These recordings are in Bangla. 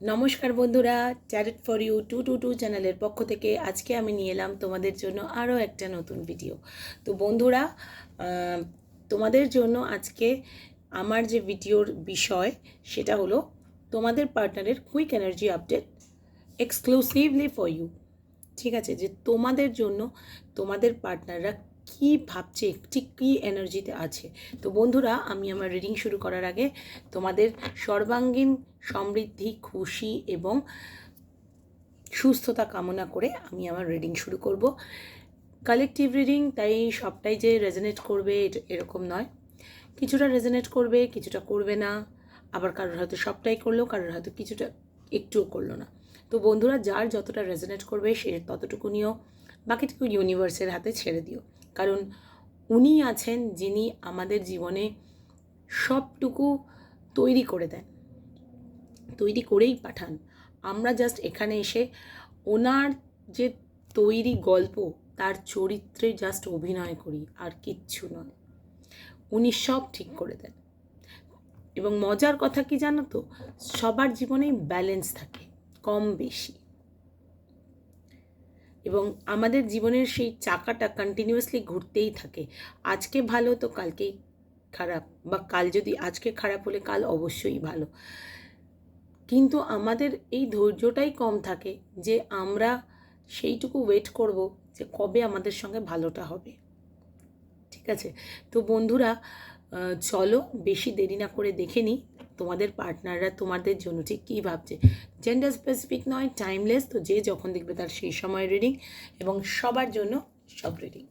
নমস্কার বন্ধুরা চ্যারেট for you two two two চ্যানেলের পক্ষ থেকে আজকে আমি নিয়ে এলাম তোমাদের জন্য আরও একটা নতুন ভিডিও তো বন্ধুরা তোমাদের জন্য আজকে আমার যে ভিডিওর বিষয়, সেটা হলো তোমাদের পার্টনারের quick energy update exclusively for you ঠিক আছে? যে তোমাদের জন্য তোমাদের পার্টনাররা কি ভাবছে, ঠিক কী এনার্জিতে আছে? তো বন্ধুরা, আমি আমার রিডিং শুরু করার আগে তোমাদের সর্বাঙ্গীন সমৃদ্ধি, খুশি এবং সুস্থতা কামনা করে আমি আমার রিডিং শুরু করব। কালেকটিভ রিডিং তাই সবটাই যে রেজনেট করবে এরকম নয়। কিছুটা রেজনেট করবে, কিছুটা করবে না। আবার কারোর হয়তো সবটাই করল, কারোর হয়তো কিছুটা একটুও করল না। তো বন্ধুরা, যার যতটা রেজনেট করবে, সে ততটুকু নিয়েও বাকিটুকু ইউনিভার্সের হাতে ছেড়ে দিও। কারণ উনি আছেন যিনি আমাদের জীবনে সবটুকু তৈরি করে দেন, তৈরি করেই পাঠান। আমরা জাস্ট এখানে এসে ওনার যে তৈরি গল্প, তার চরিত্রে জাস্ট অভিনয় করি, আর কিচ্ছু নয়। উনি সব ঠিক করে দেন। এবং মজার কথা কি জানো তো? সবার জীবনেই ব্যালেন্স থাকে, কম বেশি। এবং আমাদের জীবনের সেই চাকাটা কন্টিনিউয়াসলি ঘুরতেই থাকে। আজকে ভালো তো কালকেই খারাপ, বা কাল যদি আজকে খারাপ হলে কাল অবশ্যই ভালো। কিন্তু আমাদের এই ধৈর্যটাই কম থাকে যে আমরা সেইটুকু ওয়েট করব যে কবে আমাদের সঙ্গে ভালোটা হবে। ঠিক আছে? তো বন্ধুরা চলো বেশি দেরি না করে দেখে নিই। তোমাদের পার্টনাররা তোমাদের জন্য, ঠিক কী ভাবছে? জেন্ডার স্পেসিফিক নয় টাইমলেস তো যে যখন দেখবে তার সেই সময় রিডিং এবং সবার জন্য সব রিডিং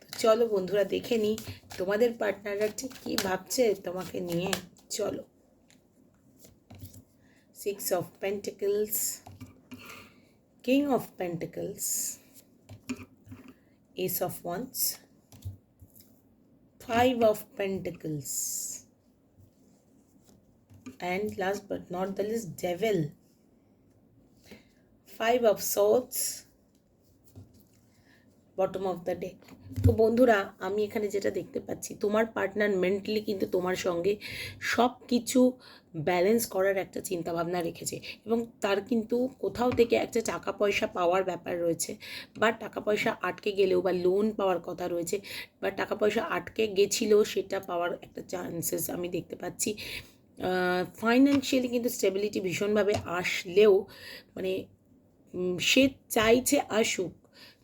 তো চলো বন্ধুরা, দেখে নিই তোমাদের পার্টনাররা ঠিক কী ভাবছে তোমাকে নিয়ে। চলো। Six of pentacles king of pentacles ace of wands, five of pentacles and last but not the least, devil. Five of swords. Bottom of the deck তো বন্ধুরা, আমি এখানে যেটা দেখতে পাচ্ছি, তোমার পার্টনার মেন্টালি কিন্তু তোমার সঙ্গে সব কিছু ব্যালেন্স করার একটা চিন্তাভাবনা রেখেছে। এবং তার কিন্তু কোথাও থেকে একটা টাকা পয়সা পাওয়ার ব্যাপার রয়েছে। বা টাকা পয়সা আটকে গেলেও বা লোন পাওয়ার কথা রয়েছে, বা টাকা পয়সা আটকে গেছিল সেটা পাওয়ার একটা চান্সেস আমি দেখতে পাচ্ছি। ফাইন্যান্সিয়ালি কিন্তু স্টেবিলিটি ভীষণভাবে আসলেও মানে সে চাইছে আসুক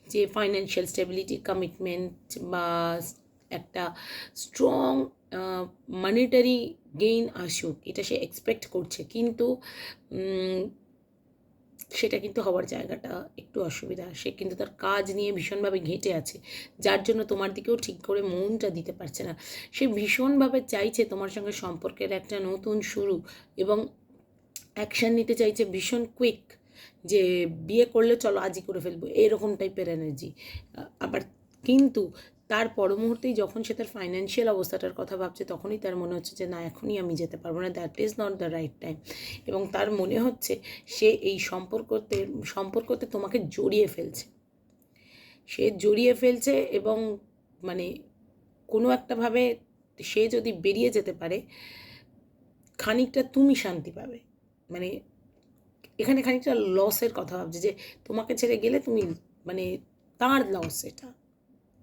যে ফাইন্যান্সিয়াল স্টেবিলিটি কমিটমেন্ট বা একটা স্ট্রং মানিটারি গেইন আসুক। এটা সে এক্সপেক্ট করছে। কিন্তু সেটা কিন্তু হওয়ার জায়গাটা একটু অসুবিধা। সে কিন্তু তার কাজ নিয়ে ভীষণভাবে ঘেঁটে আছে, যার জন্য তোমার দিকেও ঠিক করে মনটা দিতে পারছে না। সে ভীষণভাবে চাইছে তোমার সঙ্গে সম্পর্কের একটা নতুন শুরু এবং অ্যাকশান নিতে চাইছে ভীষণ কুইক যে বিয়ে করলে চলো আজই করে ফেলব, এরকম টাইপের এনার্জি আবার কিন্তু তার পর মুহূর্তেই যখন সে তার ফাইন্যান্সিয়াল অবস্থাটার কথা ভাবছে, তখনই তার মনে হচ্ছে যে, না, এখনই আমি যেতে পারব না that is not the right time এবং তার মনে হচ্ছে সে এই সম্পর্কতে সম্পর্কতে তোমাকে জড়িয়ে ফেলছে। সে জড়িয়ে ফেলছে এবং মানে কোনো একটাভাবে সে যদি বেরিয়ে যেতে পারে, খানিকটা তুমি শান্তি পাবে। মানে এখানে খানিকটা লসের কথা ভাবছে যে, তোমাকে ছেড়ে গেলে তুমি মানে তার লস এটা।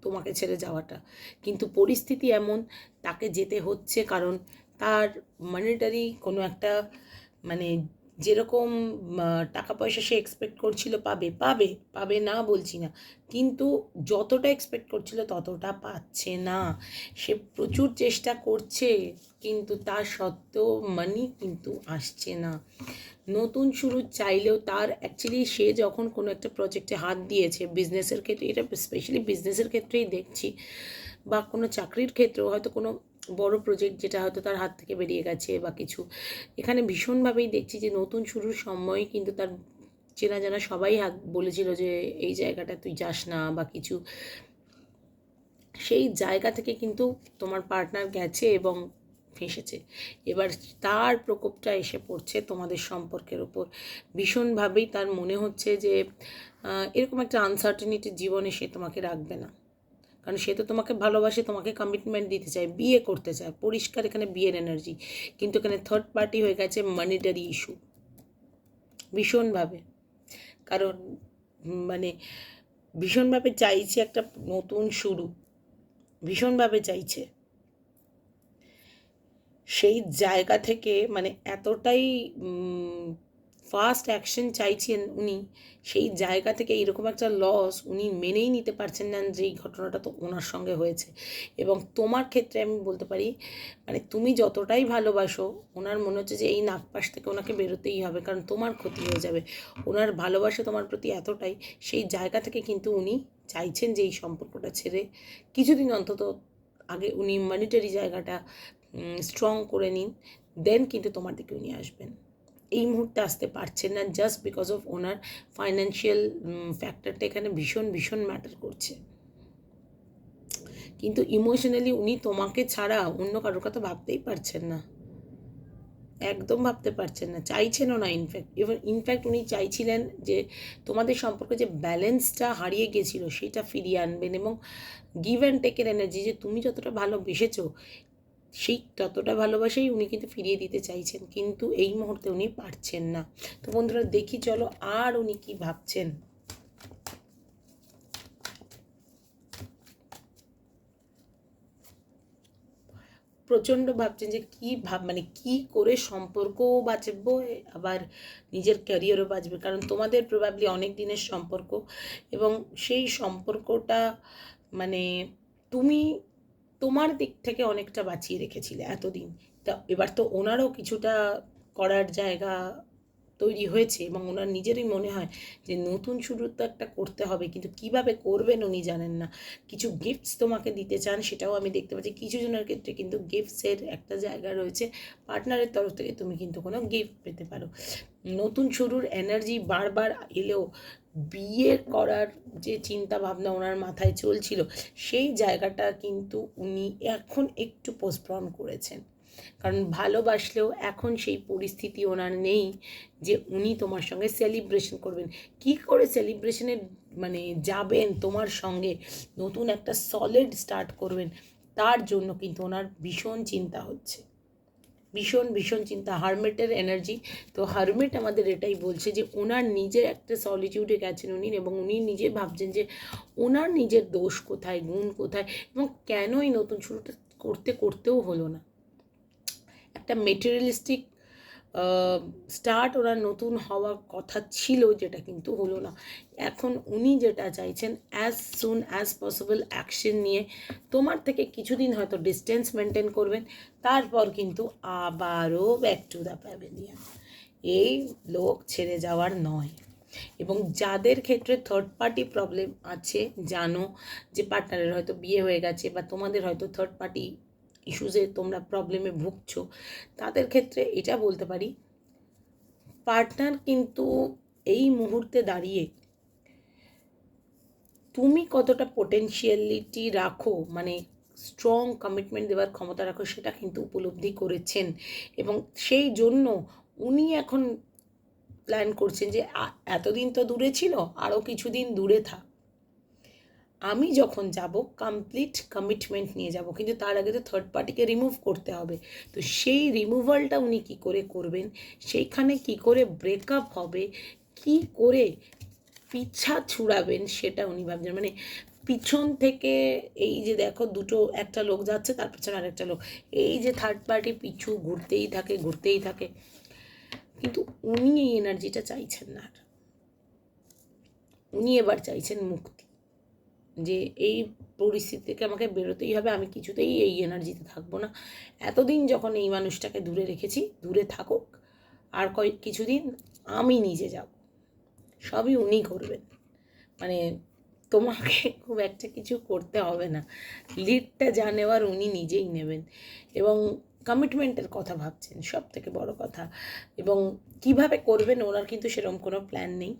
তোমাকে ছেড়ে যাওয়াটা। কিন্তু পরিস্থিতি এমন, তাকে যেতে হচ্ছে কারণ তার মনিটারি কোনো একটা মানে যেরকম টাকা পয়সা সে এক্সপেক্ট করছিল পাবে পাবে পাবে না বলছি না। কিন্তু যতটা এক্সপেক্ট করছিল ততটা পাচ্ছে না। সে প্রচুর চেষ্টা করছে, কিন্তু তা সত্ত্বেও মানি কিন্তু আসছে না। নতুন শুরু চাইলেও তার অ্যাকচুয়ালি সে যখন কোনো একটা প্রজেক্টে হাত দিয়েছে বিজনেসের ক্ষেত্রে, এটা স্পেশালি বিজনেসের ক্ষেত্রেই দেখছি, বা কোনো চাকরির ক্ষেত্রেও, হয়তো কোনো বড় প্রজেক্ট যেটা হয়তো তার হাত থেকে বেরিয়ে গেছে বা কিছু। এখানে ভীষণভাবেই দেখছি যে নতুন শুরুর সময় কিন্তু তার চেনা জানা সবাই হাত বলেছিল যে এই জায়গাটা তুই যাস না বা কিছু। সেই জায়গা থেকে কিন্তু তোমার পার্টনার গেছে এবং ফেঁসেছে। এবার তার প্রকোপটা এসে পড়ছে তোমাদের সম্পর্কের ওপর ভীষণভাবেই তার মনে হচ্ছে যে এরকম একটা আনসার্টেনিটি জীবনে সে তোমাকে রাখবে না। কারণ সে তো তোমাকে ভালোবাসে, তোমাকে কমিটমেন্ট দিতে চায়, বিয়ে করতে চায়। পরিষ্কার এখানে বিয়ের এনার্জি কিন্তু এখানে থার্ড পার্টি হয়ে গেছে মানিটারি ইস্যু ভীষণভাবে। কারণ মানে ভীষণভাবে চাইছে একটা নতুন শুরু। ভীষণভাবে চাইছে। সেই জায়গা থেকে মানে এতটাই ফাস্ট অ্যাকশন চাইছেন উনি, সেই জায়গা থেকে এরকম একটা লস উনি মেনেই নিতে পারছেন না যে এই ঘটনাটা তো ওনার সঙ্গে হয়েছে। এবং তোমার ক্ষেত্রে আমি বলতে পারি মানে তুমি যতটাই ভালোবাসো, ওনার মনে হচ্ছে যে এই নাগপাশ থেকে ওনাকে বেরোতেই হবে, কারণ তোমার ক্ষতি হয়ে যাবে। ওনার ভালোবাসা তোমার প্রতি এতটাই, সেই জায়গা থেকে কিন্তু উনি চাইছেন যে এই সম্পর্কটা ছেড়ে কিছুদিন অন্তত আগে উনি মনিটারি জায়গাটা স্ট্রং করে নিন দেন কিন্তু তোমার দিকে উনি আসবেন। এই মুহূর্তে আসতে পারছেন না জাস্ট বিকজ অফ ওনার ফাইন্যান্সিয়াল ফ্যাক্টরটা এখানে ভীষণ ভীষণ ম্যাটার করছে। কিন্তু ইমোশনালি উনি তোমাকে ছাড়া অন্য কারোর কথা ভাবতেই পারছেন না। একদম ভাবতে পারছেন না, চাইছেনও না ইনফ্যাক্ট ইভেন ইনফ্যাক্ট উনি চাইছিলেন যে তোমাদের সম্পর্কে যে ব্যালেন্সটা হারিয়ে গেছিল, সেটা ফিরিয়ে আনবেন এবং গিভ অ্যান্ড টেকের এনার্জি যে তুমি যতটা ভালোবেসেছো সেই ততটা ভালোবাসাই উনি কিন্তু ফিরিয়ে দিতে চাইছেন, কিন্তু এই মুহূর্তে উনি পারছেন না। তো বন্ধুরা, দেখি চলো আর উনি কি ভাবছেন। প্রচণ্ড ভাবছেন যে কি ভাব মানে কি করে সম্পর্কও বাঁচবো, আবার নিজের ক্যারিয়ারও বাঁচবে, কারণ তোমাদের প্রবাবলি অনেক দিনের সম্পর্ক এবং সেই সম্পর্কটা মানে তুমি তোমার দিক থেকে অনেকটা বাঁচিয়ে রেখেছিলে এতদিন। তা এবার তো ওনারও কিছুটা করার জায়গা তৈরি হয়েছে এবং ওনার নিজেরই মনে হয় যে নতুন শুরু তো একটা করতে হবে, কিন্তু কীভাবে করবেন উনি জানেন না। কিছু গিফটস তোমাকে দিতে চান সেটাও আমি দেখতে পাচ্ছি। কিছু জনের ক্ষেত্রে কিন্তু গিফটসের একটা জায়গা রয়েছে পার্টনারের তরফ থেকে তুমি কিন্তু কোনো গিফট পেতে পারো। নতুন শুরুর এনার্জি বারবার এলেও বিয়ে করার যে চিন্তা ভাবনা ওনার মাথায় চলছিল, সেই জায়গাটা কিন্তু উনি এখন একটু পোস্টপন করেছেন। কারণ ভালোবাসলেও এখন সেই পরিস্থিতি ওনার নেই যে উনি তোমার সঙ্গে সেলিব্রেশন করবেন। কি করে সেলিব্রেশনে মানে যাবেন তোমার সঙ্গে? নতুন একটা সলিড স্টার্ট করবেন, তার জন্য কিন্তু ওনার ভীষণ চিন্তা হচ্ছে। ভীষণ ভীষণ চিন্তা। হারমেটের এনার্জি তো হারমেট আমাদের এটাই বলছে যে, ওনার নিজের একটা সলিটিউডে গেছেন উনি এবং উনি নিজে ভাবছেন যে, ওনার নিজের দোষ কোথায়, গুণ কোথায় এবং কেন এই নতুন শুরুটা করতে, করতেও হলো না। একটা মেটেরিয়ালিস্টিক স্টার্ট ওনার নতুন হওয়ার কথা ছিল যেটা কিন্তু হলো না। এখন উনি যেটা চাইছেন as soon as possible action নিয়ে তোমার থেকে কিছুদিন হয়তো ডিস্টেন্স মেনটেন করবেন, তারপর কিন্তু আবারও ব্যাক টু দ্য প্যাভেলিয়ান এই লোক ছেড়ে যাওয়ার নয়। এবং যাদের ক্ষেত্রে থার্ড পার্টি প্রবলেম আছে, জানো যে পার্টনারের হয়তো বিয়ে হয়ে গেছে বা তোমাদের হয়তো থার্ড পার্টি ইস্যুসে তোমরা প্রবলেমে ভুগছো, তাদের ক্ষেত্রে এটা বলতে পারি, পার্টনার কিন্তু এই মুহূর্তে দাঁড়িয়ে তুমি কতটা পোটেনশিয়ালিটি রাখো মানে স্ট্রং কমিটমেন্ট দেওয়ার ক্ষমতা রাখো, সেটা কিন্তু উপলব্ধি করেছেন এবং সেই জন্য উনি এখন প্ল্যান করছেন যে এতদিন তো দূরে ছিল আরও কিছুদিন দূরে থাক। আমি যখন যাব কমপ্লিট কমিটমেন্ট নিয়ে যাব। কিন্তু তার আগে তো থার্ড পার্টিকে রিমুভ করতে হবে। তো সেই রিমুভালটা উনি কি করে করবেন? সেইখানে কি করে ব্রেকআপ হবে? কি করে পিছা ছুড়াবেন সেটা উনি ভাবছেন। মানে পিছন থেকে এই যে দেখো দুটো, একটা লোক যাচ্ছে, তার পিছনে আরেকটা লোক। এই যে থার্ড পার্টি পিছু ঘুরতেই থাকে ঘুরতেই থাকে। কিন্তু উনি এই এনার্জিটা চাইছেন না উনি এবার চাইছেন মুক্তি। যে এই পরিস্থিতি থেকে আমাকে বেরোতেই হবে, আমি কিছুতেই এই এনার্জিতে থাকব না। এতদিন যখন এই মানুষটাকে দূরে রেখেছি, দূরে থাকুক, আর কয়েক কিছুদিন আমি নিজে যাব। সবই উনি করবেন। মানে তোমাকে খুব একটা কিছু করতে হবে না। লিডটা যা নেওয়ার উনি নিজেই নেবেন। এবং কমিটমেন্টের কথা ভাবছেন সব থেকে বড় কথা। এবং কীভাবে করবেন ওনার কিন্তু সেরকম কোনো প্ল্যান নেই।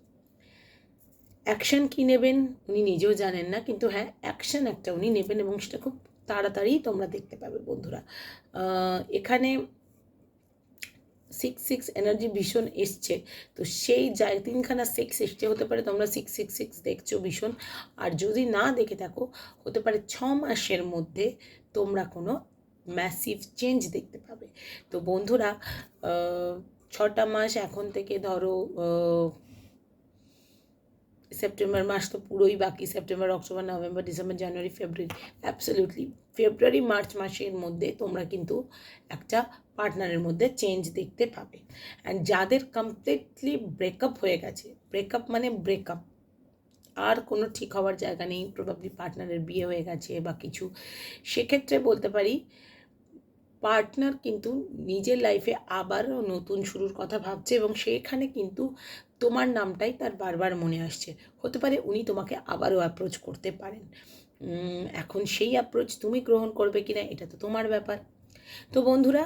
অ্যাকশন কী নেবেন উনি নিজেও জানেন না, কিন্তু হ্যাঁ অ্যাকশন একটা উনি নেবেন এবং সেটা খুব তাড়াতাড়ি তোমরা দেখতে পাবে বন্ধুরা। এখানে সিক্স সিক্স এনার্জি ভীষণ এসছে, তো সেই জায়গা তিনখানা সিক্স এসছে, হতে পারে তোমরা সিক্স সিক্স সিক্স দেখছ ভীষণ। আর যদি না দেখে থাকো, হতে পারে ছ মাসের মধ্যে তোমরা কোনো ম্যাসিভ চেঞ্জ দেখতে পাবে। তো বন্ধুরা ছটা মাস এখন থেকে ধরো সেপ্টেম্বর মাস তো পুরোই বাকি September October November December January February absolutely February March মাসের মধ্যে তোমরা কিন্তু একটা পার্টনারের মধ্যে চেঞ্জ দেখতে পাবে। অ্যান্ড যাদের কমপ্লিটলি ব্রেকআপ হয়ে গেছে ব্রেকআপ মানে ব্রেকআপ আর কোনো ঠিক হওয়ার জায়গা নেই প্রবাবলি পার্টনারের বিয়ে হয়ে গেছে বা কিছু, সেক্ষেত্রে বলতে পারি পার্টনার কিন্তু নিজের লাইফে আবারও নতুন শুরুর কথা ভাবছে এবং সেখানে কিন্তু তোমার নামটাই তার বারবার মনে আসছে। হতে পারে উনি তোমাকে আবারও অ্যাপ্রোচ করতে পারেন। এখন সেই অ্যাপ্রোচ তুমি গ্রহণ করবে কিনা এটা তো তোমার ব্যাপার। তো বন্ধুরা,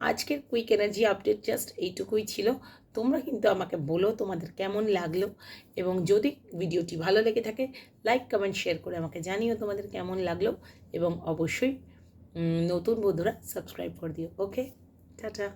আজকের কুইক এনার্জি আপডেট জাস্ট এইটুকুই ছিল। তোমরা কিন্তু আমাকে বলো তোমাদের কেমন লাগল এবং যদি ভিডিওটি ভালো লেগে থাকে লাইক কমেন্ট শেয়ার করে আমাকে জানিও তোমাদের কেমন লাগল এবং অবশ্যই নতুন বন্ধুরা সাবস্ক্রাইব করে দিও ওকে টাটা